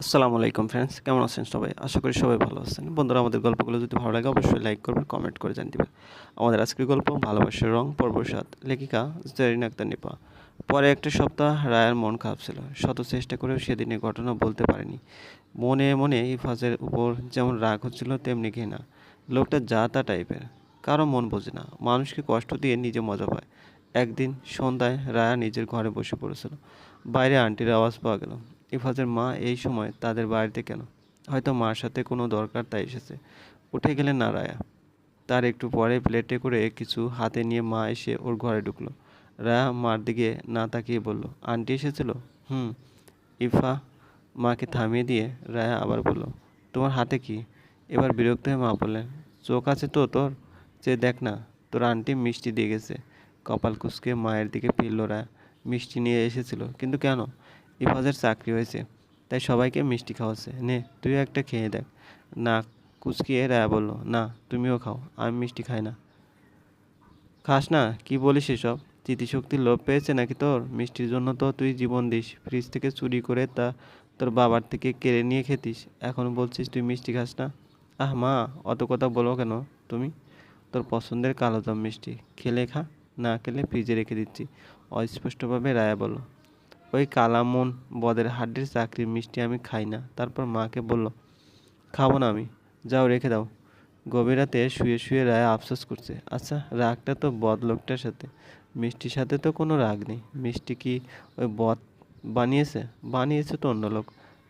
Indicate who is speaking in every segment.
Speaker 1: আসসালামু আলাইকুম ফ্রেন্ডস কেমন আছেন সবাই? আশা করি সবাই ভালো আছেন। বন্ধুরা, আমাদের গল্পগুলো যদি ভালো লাগে, অবশ্যই লাইক করবেন কমেন্ট করে জানিয়ে দেবেন। আমাদের আজকের গল্প, ভালোবাসার রং, পর্ব লেখিকা জেরিন আক্তার নিপা। পরে একটা সপ্তাহ রায়ার মন খারাপ ছিল। শত চেষ্টা করেও সেদিনের ঘটনা বলতে পারেনি। মনে মনে ইফাজের উপর যেমন রাগ হচ্ছিল, তেমনি ঘৃণা। লোকটা যা তা টাইপের কারও মন বোঝে না। মানুষকে কষ্ট দিয়ে নিজে মজা পায়। একদিন সন্ধ্যায় রায়া নিজের ঘরে বসে পড়েছিল। বাইরে আন্টির আওয়াজ পাওয়া গেল। ইফাজের মা এই সময় তাদের বাড়িতে কেন? হয়তো মার সাথে কোনো দরকার তাই এসেছে। উঠে গেলেন না রায়া তার একটু পরে প্লেটে করে কিছু হাতে নিয়ে মা এসে ওর ঘরে ঢুকলো। রায়া মার দিকে না তাকিয়ে বলল, আন্টি এসেছিল? হুম। ইফা মাকে থামিয়ে দিয়ে রায়া আবার বলল, তোমার হাতে কি? এবার বিরক্ত হয়ে মা বললেন, চোখ আছে তো তোর? যে দেখ না, তোর আন্টি মিষ্টি দিয়ে গেছে। কপাল কুচকে মায়ের দিকে ফিরল রায়া। মিষ্টি নিয়ে এসেছিল, কিন্তু কেন? ইফাজের চাকরি হয়েছে, তাই সবাইকে মিষ্টি খাওয়াচ্ছে। নে, তুইও একটা খেয়ে দেখ। না কুচকিয়ে রায়া বলল, না, তুমিও খাও, আমি মিষ্টি খাই না। খাস না, কি বলিস এসব? স্মৃতিশক্তির লোভ পেয়েছে নাকি তোর? মিষ্টির জন্য তো তুই জীবন দিস, ফ্রিজ থেকে চুরি করে তা তোর বাবার থেকে কেড়ে নিয়ে খেতিস। এখন বলছিস তুই মিষ্টি খাস না? আহ মা, অত কথা বলো কেন তুমি? তোর পছন্দের কালো জাম মিষ্টি, খেলে খা, না খেলে ফ্রিজে রেখে দিচ্ছি, অস্পষ্টভাবে রায়া বলল। ওই কালামন বদের হাড্ডির চাকরির মিষ্টি আমি খাই না। তারপর মাকে বলল, খাব না আমি, যাও রেখে দাও। গভীর রাতে শুয়ে শুয়ে রায় আফসোস করছে। আচ্ছা রাগটা তো বদ লোকটার সাথে। মিষ্টির সাথে তো কোনো রাগ নেই। মিষ্টি কি ওই বদ বানিয়েছে? বানিয়েছে তো অন্য লোক।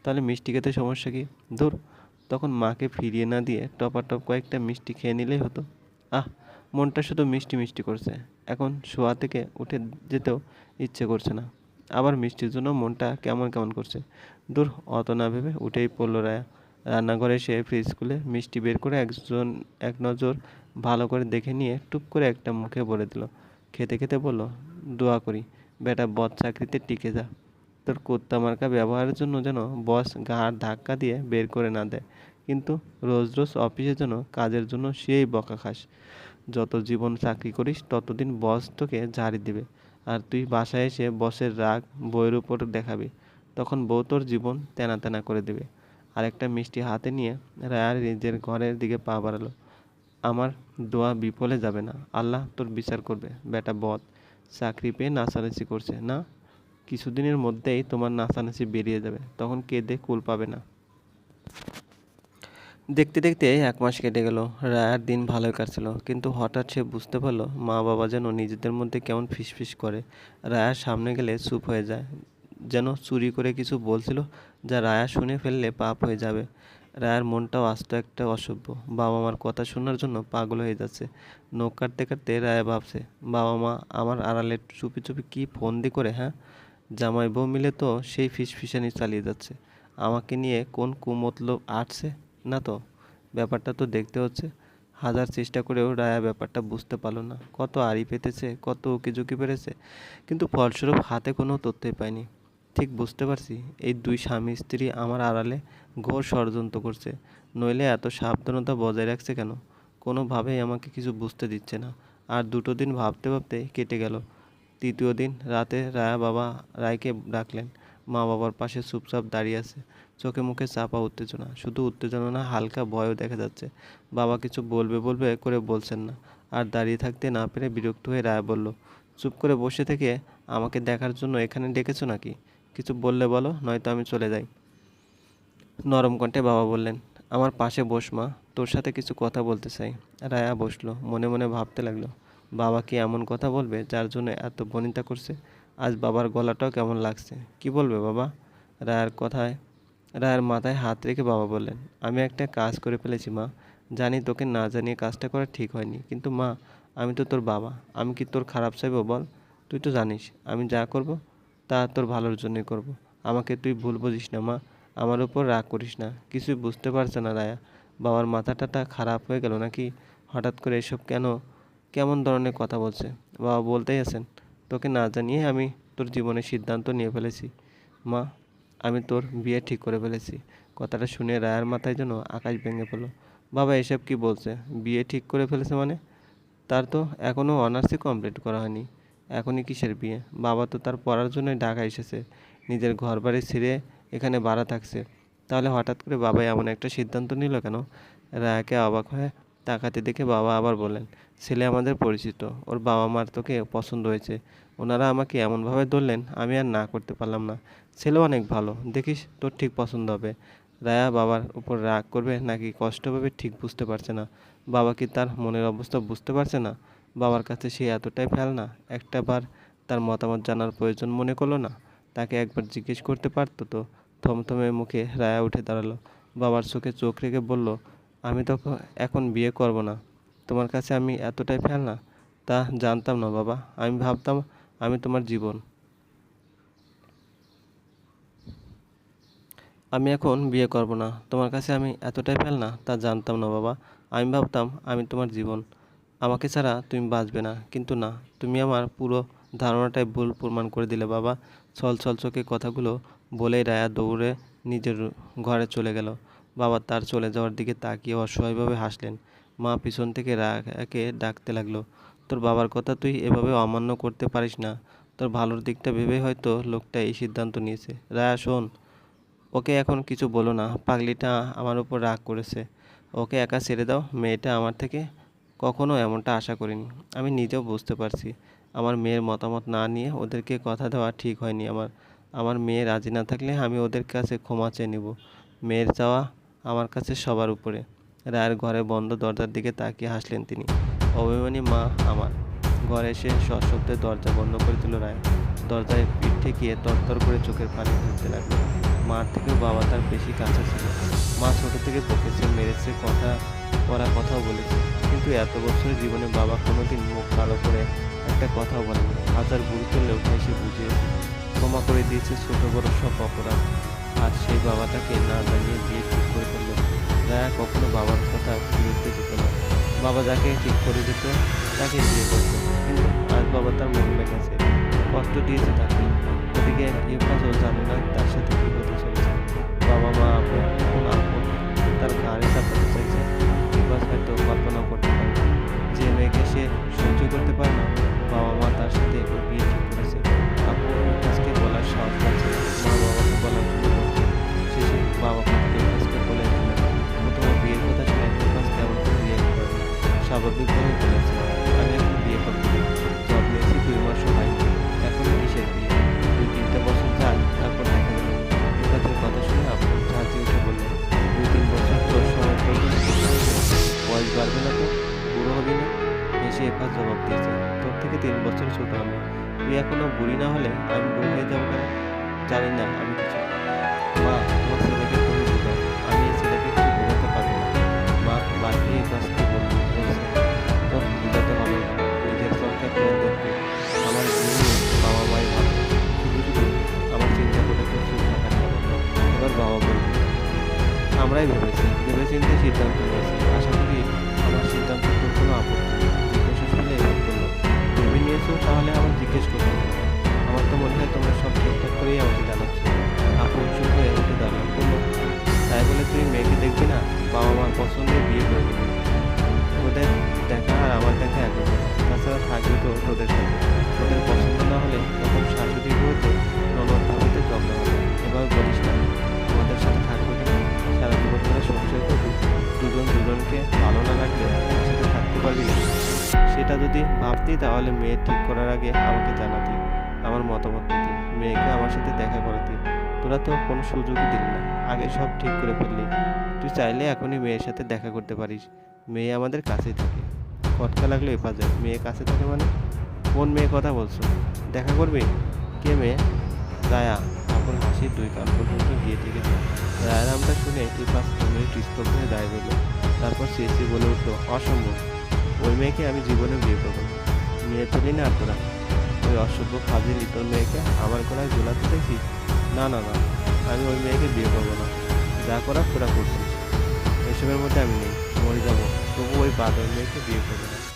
Speaker 1: তাহলে মিষ্টি খেতে সমস্যা কি? ধুর। তখন মাকে ফিরিয়ে না দিয়ে টপা টপ কয়েকটা মিষ্টি খেয়ে নিলেই হতো। আহ, মনটা শুধু মিষ্টি মিষ্টি করছে। এখন শোয়া থেকে উঠে যেতেও ইচ্ছে করছে না। আবার মিষ্টির জন্য মনটা কেমন কেমন করছে? দূর, অত না ভেবে উঠেই পড়ল রায়া। রান্নাঘরে এসে ফ্রিজ খুলে মিষ্টি বের করে একজন, এক নজর ভালো করে দেখে নিয়ে টুপ করে একটা মুখে ভরে দিল। খেতে খেতে বলল, দোয়া করি, বেটা বদ চাকরিতে টিকে যা। তোর কুত্তা মার্কা ব্যবহারের জন্য যেন বস ঘাড় ধাক্কা দিয়ে বের করে না দেয়। কিন্তু রোজ রোজ অফিসের জন্য কাজের জন্য সেই বকা খাস। যত জীবন চাকরি করিস, ততদিন বস তোকে ঝাড়ি দিবে। আর তুই বাসায় এসে বসের রাগ বইয়ের উপর দেখাবি। তখন বউ তোর জীবন তেনা তেনা করে দেবে। আর একটা মিষ্টি হাতে নিয়ে রায়ার নিজের ঘরের দিকে পা বাড়ালো। আমার দোয়া বিফলে যাবে না। আল্লাহ তোর বিচার করবে। বেটা বদ, চাকরি পেয়ে নাচানাচি করছে। না, কিছুদিনের মধ্যেই তোমার নাচানাচি বেরিয়ে যাবে। তখন কেঁদে কুল পাবে না। দেখতে দেখতে এক মাস কেটে গেল, রায়ার দিন ভালোই কাটছিল, কিন্তু হঠাৎ সে বুঝতে পারল মা বাবা যেন নিজেদের মধ্যে কেমন ফিসফিস করে। রায়ার সামনে গেলে চুপ হয়ে যায়, যেন চুরি করে কিছু বলছিল যা রায়া শুনে ফেললে পাপ হয়ে যাবে। রায়ার মনটাও আস্ত একটা অসভ্য বাবা মার কথা শোনার জন্য পাগল হয়ে যাচ্ছে। নখ কাটতে কাটতে রায়া ভাবছে বাবা মা আমার আড়ালে চুপি চুপি কী ফন্দি করে হ্যাঁ? জামাই বউ মিলে তো সেই ফিসফিসানি চালিয়ে যাচ্ছে। আমাকে নিয়ে কোন কুমতলব আটছে? না তো? ব্যাপারটা তো দেখতে হচ্ছে। হাজার চেষ্টা করেও রায়া ব্যাপারটা বুঝতে পারল না। কত আড়ি পেতেছে, কত উকি ঝুঁকি পেরেছে। কিন্তু ফলস্বরূপ হাতে কোনো তথ্যই পায়নি ঠিক বুঝতে পারছি, এই দুই স্বামী স্ত্রী আমার আড়ালে ঘোর ষড়যন্ত্র করছে। নইলে এত সাবধানতা বজায় রাখছে কেন? কোনোভাবেই আমাকে কিছু বুঝতে দিচ্ছে না। আর দুটো দিন ভাবতে ভাবতে কেটে গেল। তৃতীয় দিন রাতে রায়া বাবা রায়কে ডাকলেন। মা বাবার পাশে চুপচাপ দাঁড়িয়ে আছে। চোখে মুখে চাপা উত্তেজনা। শুধু উত্তেজনা না, হালকা ভয়ও দেখা যাচ্ছে। বাবা কিছু বলবে বলবে করে বলছেন না। আর দাঁড়িয়ে থাকতে না পেরে বিরক্ত হয়ে রায় বলল, চুপ করে বসে থেকে আমাকে দেখার জন্য এখানে ডেকেছো নাকি? কিছু বললে বলো, নয়তো আমি চলে যাই। নরম কণ্ঠে বাবা বললেন, আমার পাশে বস মা, তোর সাথে কিছু কথা বলতে চাই। রায়া বসল, মনে মনে ভাবতে লাগল, বাবা কি এমন কথা বলবে যার জন্য এত বনিতা করছে? আজ বাবার গলাটাও কেমন লাগছে, কি বলবে বাবা? রায়ার কথায় রায়ের মাথায় হাত রেখে বাবা বললেন, আমি একটা কাজ করে ফেলেছি, মা। জানি তোকে না জানিয়ে কাজটা করা ঠিক হয়নি। কিন্তু মা, আমি তো তোর বাবা। আমি কি তোর খারাপ চাইব, বল। তুই তো জানিস, আমি যা করব, তা তোর ভালোর জন্যই করব। আমাকে তুই ভুল বুঝিস না, মা। আমার উপর রাগ করিস না। কিছুই বুঝতে পারছে না রায়া। বাবার মাথাটাটা খারাপ হয়ে গেল নাকি? হঠাৎ করে এসব কেন? কেমন ধরনের কথা বলছে? বাবা বলতেই আছেন, তোকে না জানিয়ে আমি তোর জীবনের সিদ্ধান্ত নিয়ে ফেলেছি। মা আমি তোর বিয়ে ঠিক করে ফেলেছি। কথাটা শুনে রায়ার মাথায় যেন আকাশ ভেঙে পড়ল। বাবা, এসব কি বলছে? বিয়ে ঠিক করে ফেলেছে মানে? তার তো এখনও অনার্সই কমপ্লিট করা হয়নি। এখনই কিসের বিয়ে? বাবা তো তার পড়ার জন্যই ঢাকা এসেছে। নিজের ঘর বাড়ি ছেড়ে এখানে ভাড়া থাকছে। তাহলে হঠাৎ করে বাবা এমন একটা সিদ্ধান্ত নিল কেন? রায়াকে অবাক হয়ে তাকাতে দেখে বাবা আবার বললেন, ছেলে আমাদের পরিচিত, ওর বাবা মার তোকে পছন্দ হয়েছে। ওনারা আমাকে এমনভাবে ধরলেন, আমি আর না করতে পারলাম না। ছেলে অনেক ভালো, দেখিস তোর ঠিক পছন্দ হবে। রায়া বাবার উপর রাগ করবে নাকি কষ্ট পাবে ঠিক বুঝতে পারছে না। বাবা কি তার মনের অবস্থা বুঝতে পারছে না? বাবার কাছে সে এতটাই ফেল না, একটা বার তার মতামত জানার প্রয়োজন মনে করল না। তাকে একবার জিজ্ঞেস করতে পারতো তো। থমথমে মুখে রায়া উঠে দাঁড়াল। বাবার চোখে চোখ রেখে বলল আমি তো এখন বিয়ে করব না। তোমার কাছে আমি এতটাই ফেল না? তা জানতাম না বাবা। আমি ভাবতাম আমি তোমার জীবন। আমি এখন বিয়ে করব না। তোমার কাছে আমি এতটাই ফেল না, তা জানতাম না বাবা। আমি ভাবতাম আমি তোমার জীবন। আমাকে ছাড়া তুমি বাঁচবে না। কিন্তু না, তুমি আমার পুরো ধারণাটাই ভুল প্রমাণ করে দিলে বাবা। ছল ছল চোখে কথাগুলো বলেই রায়া দৌড়ে নিজের ঘরে চলে গেল। বাবা তার চলে যাওয়ার দিকে তাকিয়ে অসহায়ভাবে হাসলেন। মা পিছন থেকে রায়াকে ডাকতে লাগল, তোর বাবার কথা তুই এভাবে অমান্য করতে পারিস না। তোর ভালোর দিকটা ভেবে হয়তো লোকটা এই সিদ্ধান্ত নিয়েছে। রায়া, শোন, ওকে এখন কিছু বলো না। পাগলিটা আমার উপর রাগ করেছে। ওকে একা ছেড়ে দাও। মেয়েটা আমার থেকে কখনো এমনটা আশা করিনি। আমি নিজেও বুঝতে পারছি। আমার মেয়ের মতামত না নিয়ে ওদেরকে কথা দেওয়া ঠিক হয়নি আমার। আমার মেয়ে রাজি না থাকলে আমি ওদের কাছে ক্ষমা চেয়ে নেব। মেয়ের চাওয়া আমার কাছে সবার উপরে। রায়ের ঘরে বন্ধ দরজার দিকে তাকিয়ে হাসলেন তিনি। অভিমানী মা আমার। ঘরে এসে সশব্দে দরজা বন্ধ করে দিল রায়। দরজায় পিঠ ঠেকিয়ে তরতর করে চোখের পানি ধরতে লাগল। মার থেকেও বাবা তার বেশি কাছে ছিল। মা ছোট থেকে বকেছে, মেরেছে, কথা করা কথাও বলেছে। কিন্তু এত বছরের জীবনে বাবা কোনোদিন মুখ কালো করে একটা কথাও বলেনি হাজার ভুল করলেও সে বুঝিয়েছে ক্ষমা করে দিয়েছে ছোট বড় সব অপরাধ। আর সেই বাবাটাকে না জানিয়ে বিয়ে রায়া কখনো বাবার কথা বিরুদ্ধে যেত না। বাবা যাকে ঠিক করে দিত, তাকে বিয়ে করত। কিন্তু আজ বাবা তার মন লেগেছে কষ্ট দিয়েছে তাকে। ওদিকে ইউকাজও জানে না তার সাথে কি স্বাভাবিকভাবে বলেছে। আমি এখন বিয়ে করব জব নিয়েছি দুই মাস হয়নি এখন কিসের বিয়ে? দুই তিনটা বছর যাক, তারপর দেখা যাবে। ইউকাজের কথা শুনে আপনি ঝাঁচি উঠে বললেন, দুই তিন বছর তোর সময় বয়স বাড়বে না তো? বুড়ো হবি না? এসে এফাজ জবাব দিয়েছে, তোর থেকে তিন বছর ছোট আমি। তুই এখনও বুড়ি না হলে আমি বুড়ো হয়ে যাব কেন? জানি না, আমি কিছু মা, তোমার আমরাই ভেবেছি, ভেবেচিন্তে সিদ্ধান্ত নিয়েছি। আশা করি আমার সিদ্ধান্ত কোনো আপত্তি জিজ্ঞাসা এবার ভেবে নিয়েছো তাহলে আমার জিজ্ঞেস করতে আমার তো মনে হয় তোমরা সব দুজনকে ভালো না লাগলে একসাথে থাকতে পারবি সেটা যদি ভাবতি, তাহলে মেয়ে ঠিক করার আগে আমাকে জানাতি, আমার মতামত নিতি, মেয়েকে আমার সাথে দেখা করাতি। তোরা তো কোনো সুযোগই দিলি না, আগে সব ঠিক করে ফেললি। তুই চাইলে এখনই মেয়ের সাথে দেখা করতে পারিস, মেয়ে আমাদের কাছেই থাকে। খটকা লাগল এপা মেয়ে কাছে থাকে মানে? কোন মেয়ে কথা বলছো? দেখা করবি? কে মেয়ে? রায়া এখন হাসির দুই কান পর্যন্ত গিয়ে থেকেছে রায়ের নামটা শুনে স্তব্ধ হয়ে দাঁড়িয়ে রইল। তারপর সিএসি বলে উঠল, অসম্ভব। ওই মেয়েকে আমি জীবনে বিয়ে করব মেয়ে তুলি না তোরা। ওই অসভ্য ফাজিল তোর মেয়েকে আমার গলায় ঝোলাতে দেখি? না না না। আমি ওই মেয়েকে বিয়ে করব না। যা করা তোরা করছিস। এসবের মধ্যে আমি নেই। মরে যাব। তবু ওই বাদর মেয়েকে বিয়ে করব না।